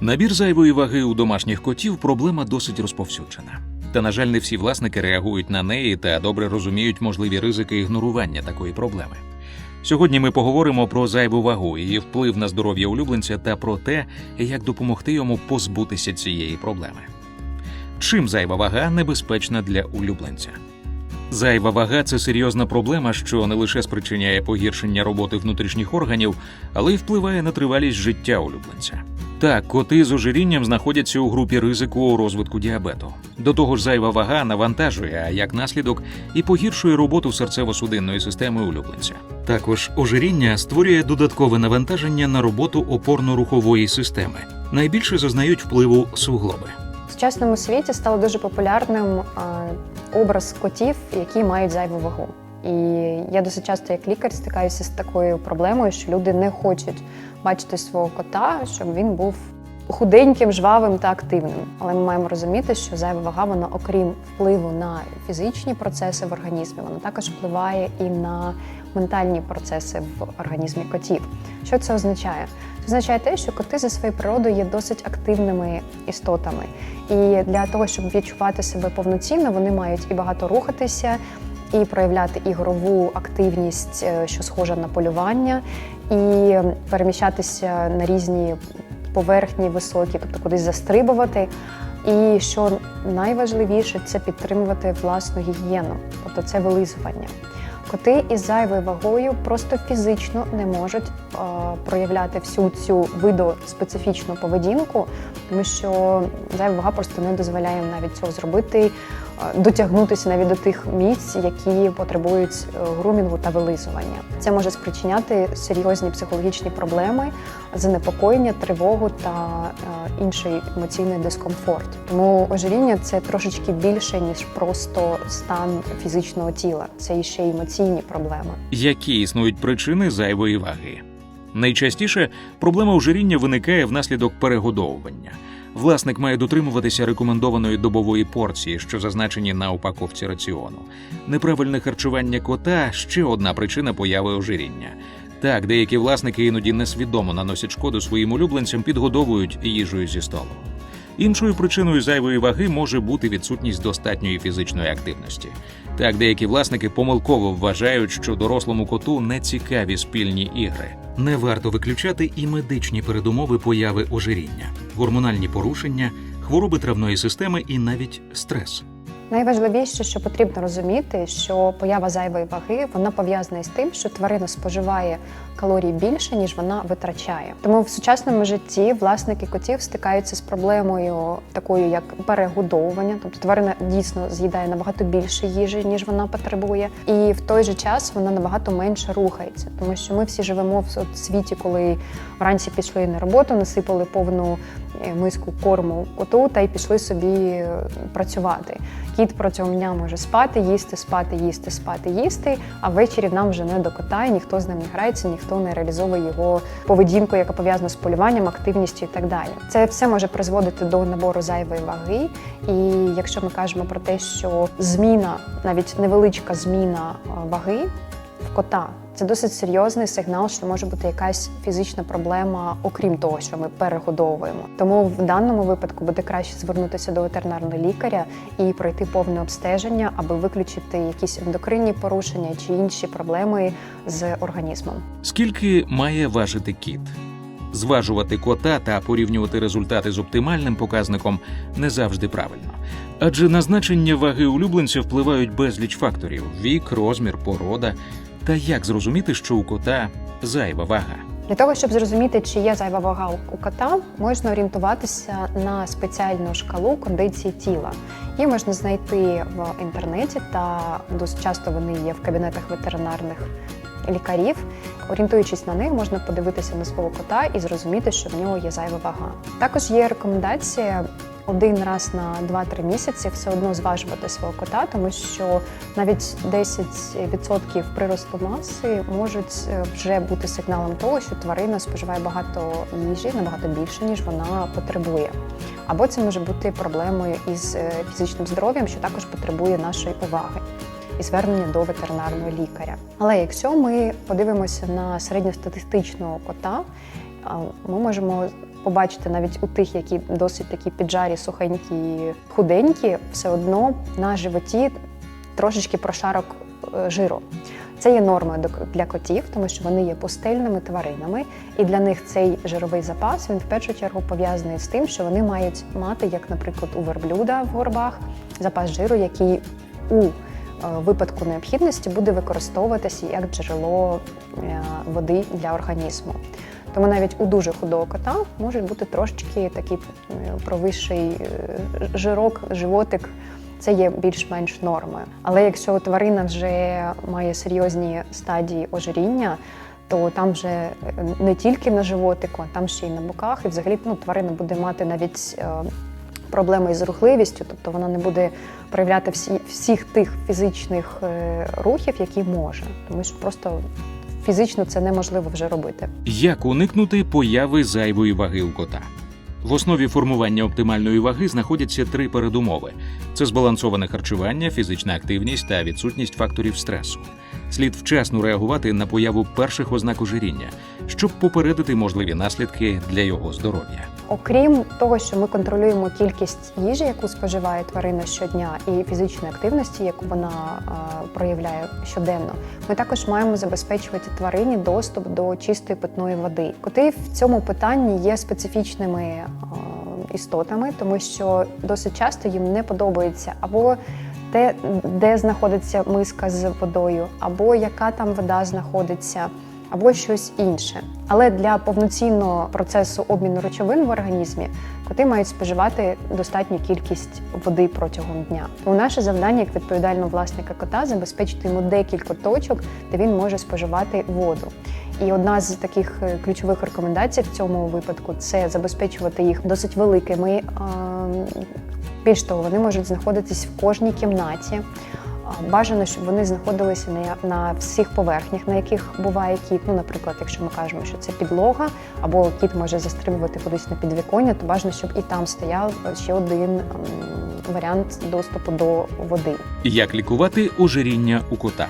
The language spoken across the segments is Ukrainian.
Набір зайвої ваги у домашніх котів проблема досить розповсюджена. Та, на жаль, не всі власники реагують на неї та добре розуміють можливі ризики ігнорування такої проблеми. Сьогодні ми поговоримо про зайву вагу, її вплив на здоров'я улюбленця та про те, як допомогти йому позбутися цієї проблеми. Чим зайва вага небезпечна для улюбленця? Зайва вага це серйозна проблема, що не лише спричиняє погіршення роботи внутрішніх органів, але й впливає на тривалість життя улюбленця. Так, коти з ожирінням знаходяться у групі ризику розвитку діабету. До того ж, зайва вага навантажує, а як наслідок і погіршує роботу серцево-судинної системи улюбленця. Також ожиріння створює додаткове навантаження на роботу опорно-рухової системи. Найбільше зазнають впливу суглоби. В сучасному світі стало дуже популярним образ котів, які мають зайву вагу. І я досить часто, як лікар, стикаюся з такою проблемою, що люди не хочуть бачити свого кота, щоб він був худеньким, жвавим та активним. Але ми маємо розуміти, що зайва вага, вона, окрім впливу на фізичні процеси в організмі, вона також впливає і на ментальні процеси в організмі котів. Що це означає? Це означає те, що коти за своєю природою є досить активними істотами. І для того, щоб відчувати себе повноцінно, вони мають і багато рухатися, і проявляти ігрову активність, е, що схожа на полювання, і переміщатися на різні поверхні високі, тобто кудись застрибувати. І що найважливіше, це підтримувати власну гігієну, тобто це вилизування. Коти із зайвою вагою просто фізично не можуть е, проявляти всю цю видоспецифічну поведінку, тому що зайва вага просто не дозволяє навіть цього зробити, дотягнутися навіть до тих місць, які потребують е, грумінгу та вилизування. Це може спричиняти серйозні психологічні проблеми, занепокоєння, тривогу та е, інший емоційний дискомфорт. Тому ожиріння це трошечки більше ніж просто стан фізичного тіла. Це іще й емоційні проблеми. Які існують причини зайвої ваги? Найчастіше проблема ожиріння виникає внаслідок перегодовування. Власник має дотримуватися рекомендованої добової порції, що зазначені на упаковці раціону. Неправильне харчування кота ще одна причина появи ожиріння. Так, деякі власники іноді несвідомо наносять шкоду своїм улюбленцям, підгодовують їжею зі столу. Іншою причиною зайвої ваги може бути відсутність достатньої фізичної активності. Так, деякі власники помилково вважають, що дорослому коту не цікаві спільні ігри. Не варто виключати і медичні передумови появи ожиріння, гормональні порушення, хвороби травної системи і навіть стрес. Найважливіше, що потрібно розуміти, що поява зайвої ваги вона пов'язана із тим, що тварина споживає калорій більше, ніж вона витрачає. Тому в сучасному житті власники котів стикаються з проблемою такою, як перегодовування, тобто тварина дійсно з'їдає набагато більше їжі, ніж вона потребує, і в той же час вона набагато менше рухається, тому що ми всі живемо в світі, коли вранці пішли на роботу, насипали повну е, миску корму коту та й пішли собі е, працювати. Кіт протягом дня може спати, їсти, спати, їсти, спати, їсти. А ввечері нам вже не до кота, ніхто з ним не грається, ніхто не реалізовує його поведінку, яка пов'язана з полюванням, активністю і так далі. Це все може призводити до набору зайвої ваги. І якщо ми кажемо про те, що зміна, навіть невеличка зміна ваги в кота. Це досить серйозний сигнал, що може бути якась фізична проблема, окрім того, що ми перегодовуємо. Тому в даному випадку буде краще звернутися до ветеринарного лікаря і пройти повне обстеження, аби виключити якісь ендокринні порушення чи інші проблеми з організмом. Скільки має важити кіт? Зважувати кота та порівнювати результати з оптимальним показником не завжди правильно. Адже на значення ваги улюбленця впливають безліч факторів: вік, розмір, порода. Та як зрозуміти, що у кота зайва вага? Для того, щоб зрозуміти, чи є зайва вага у кота, можна орієнтуватися на спеціальну шкалу кондиції тіла. Її можна знайти в інтернеті, та досить часто вони є в кабінетах ветеринарних лікарів. Орієнтуючись на них, можна подивитися на свого кота і зрозуміти, що в нього є зайва вага. Також є рекомендація один раз на 2-3 місяці все одно зважувати свого кота, тому що навіть 10% приросту маси можуть е, вже бути сигналом того, що тварина споживає багато їжі, набагато більше, ніж вона потребує. Або це може бути проблемою із е, фізичним здоров'ям, що також потребує нашої уваги. І звернення до ветеринарного лікаря. Але якщо ми подивимося на середньостатистичного кота, ми можемо побачите навіть у тих, які досить такі піджарі, сухенькі, худенькі, все одно на животі трошечки прошарок е, жиру. Це є нормою до- для котів, тому що вони є пустельними тваринами, і для них цей жировий запас він в першу чергу пов'язаний з тим, що вони мають мати, як, наприклад, у верблюда в горбах, запас жиру, який у е, випадку необхідності буде використовуватися як джерело е, води для організму. Тому навіть у дуже худого кота можуть бути трошечки такий е, провищий е, жирок, животик. Це є більш-менш нормою. Але якщо тварина вже має серйозні стадії ожиріння, то там вже е, не тільки на животику, а там ще й на боках, і взагалі ну, тварина буде мати навіть проблеми із рухливістю, тобто вона не буде проявляти всі, всіх тих фізичних рухів, які може, тому що просто фізично це неможливо вже робити. Як уникнути появи зайвої ваги у кота? В основі формування оптимальної ваги знаходяться три передумови: це збалансоване харчування, фізична активність та відсутність факторів стресу. Слід вчасно реагувати на появу перших ознак ожиріння, щоб попередити можливі наслідки для його здоров'я. Окрім того, що ми контролюємо кількість їжі, яку споживає тварина щодня, і фізичної активності, яку вона проявляє щоденно, ми також маємо забезпечувати тварині доступ до чистої питної води. Коти в цьому питанні є специфічними істотами, тому що досить часто їм не подобається або те, де знаходиться миска з водою, або яка там вода знаходиться або щось інше. Але для повноцінного процесу обміну речовин в організмі коти мають споживати достатню кількість води протягом дня. Тому наше завдання як відповідального власника кота забезпечити йому декілька точок, де він може споживати воду. І одна з таких е, ключових рекомендацій в цьому випадку це забезпечувати їх досить великими. е, Більш того, вони можуть знаходитись в кожній кімнаті. Бажано, щоб вони знаходилися на, на всіх поверхнях, на яких буває кіт. Ну, наприклад, якщо ми кажемо, що це підлога, або кіт може застрибувати кудись на підвіконня, то бажано, щоб і там стояв ще один ем, варіант доступу до води. Як лікувати ожиріння у кота?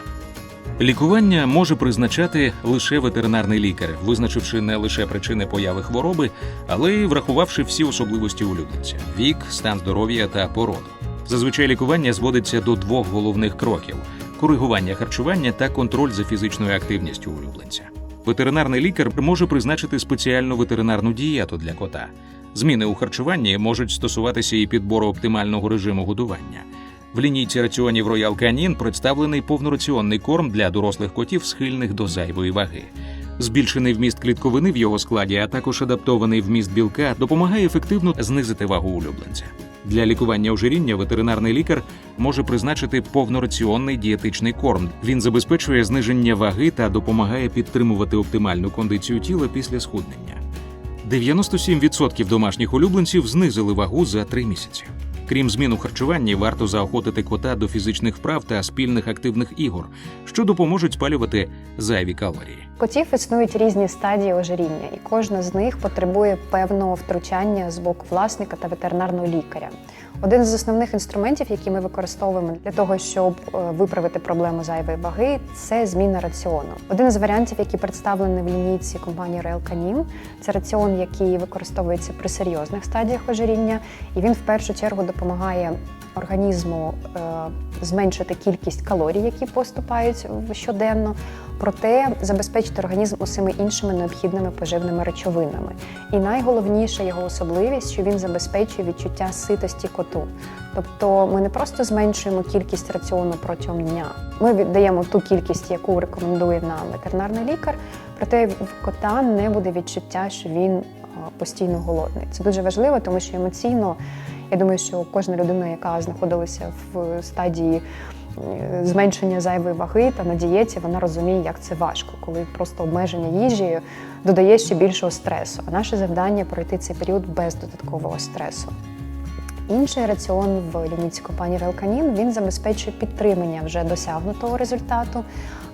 Лікування може призначати лише ветеринарний лікар, визначивши не лише причини появи хвороби, але й врахувавши всі особливості улюбленця вік, стан здоров'я та породу. Зазвичай лікування зводиться до двох головних кроків: коригування харчування та контроль за фізичною активністю улюбленця. Ветеринарний лікар може призначити спеціальну ветеринарну дієту для кота. Зміни у харчуванні можуть стосуватися і підбору оптимального режиму годування. В лінійці раціонів Royal Canin представлений повнораціонний корм для дорослих котів, схильних до зайвої ваги. Збільшений вміст клітковини в його складі, а також адаптований вміст білка допомагає ефективно знизити вагу улюбленця. Для лікування ожиріння ветеринарний лікар може призначити повнораціонний дієтичний корм. Він забезпечує зниження ваги та допомагає підтримувати оптимальну кондицію тіла після схуднення. 97% домашніх улюбленців знизили вагу за три місяці. Крім змін у харчуванні, варто заохотити кота до фізичних вправ та спільних активних ігор, що допоможуть спалювати зайві калорії. Котів існують різні стадії ожиріння, і кожна з них потребує певного втручання з боку власника та ветеринарного лікаря. Один з основних інструментів, які ми використовуємо для того, щоб е, виправити проблему зайвої ваги, це зміна раціону. Один з варіантів, який представлений в лінійці компанії Royal Canin, це раціон, який використовується при серйозних стадіях ожиріння, і він в першу чергу допомагає організму е, зменшити кількість калорій, які поступають щоденно, проте забезпечити організм усіми іншими необхідними поживними речовинами. І найголовніша його особливість, що він забезпечує відчуття ситості коту. Тобто ми не просто зменшуємо кількість раціону протягом дня. Ми віддаємо ту кількість, яку рекомендує нам ветеринарний лікар, проте в кота не буде відчуття, що він е, постійно голодний. Це дуже важливо, тому що емоційно я думаю, що кожна людина, яка знаходилася в стадії зменшення зайвої ваги та на дієті, вона розуміє, як це важко, коли просто обмеження їжі додає ще більшого стресу. А наше завдання пройти цей період без додаткового стресу. Інший раціон в лінійці компанії Велканін він забезпечує підтримання вже досягнутого результату,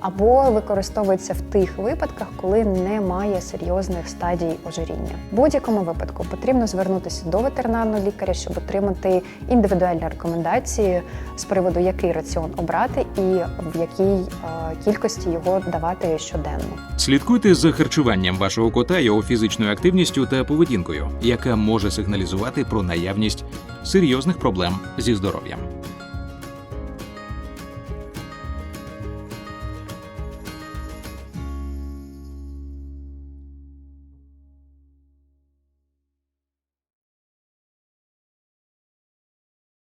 або використовується в тих випадках, коли немає серйозних стадій ожиріння. В будь-якому випадку потрібно звернутися до ветеринарного лікаря, щоб отримати індивідуальні рекомендації з приводу, який раціон обрати і в якій е, кількості його давати щоденно. Слідкуйте за харчуванням вашого кота, його фізичною активністю та поведінкою, яка може сигналізувати про наявність серйозних проблем зі здоров'ям.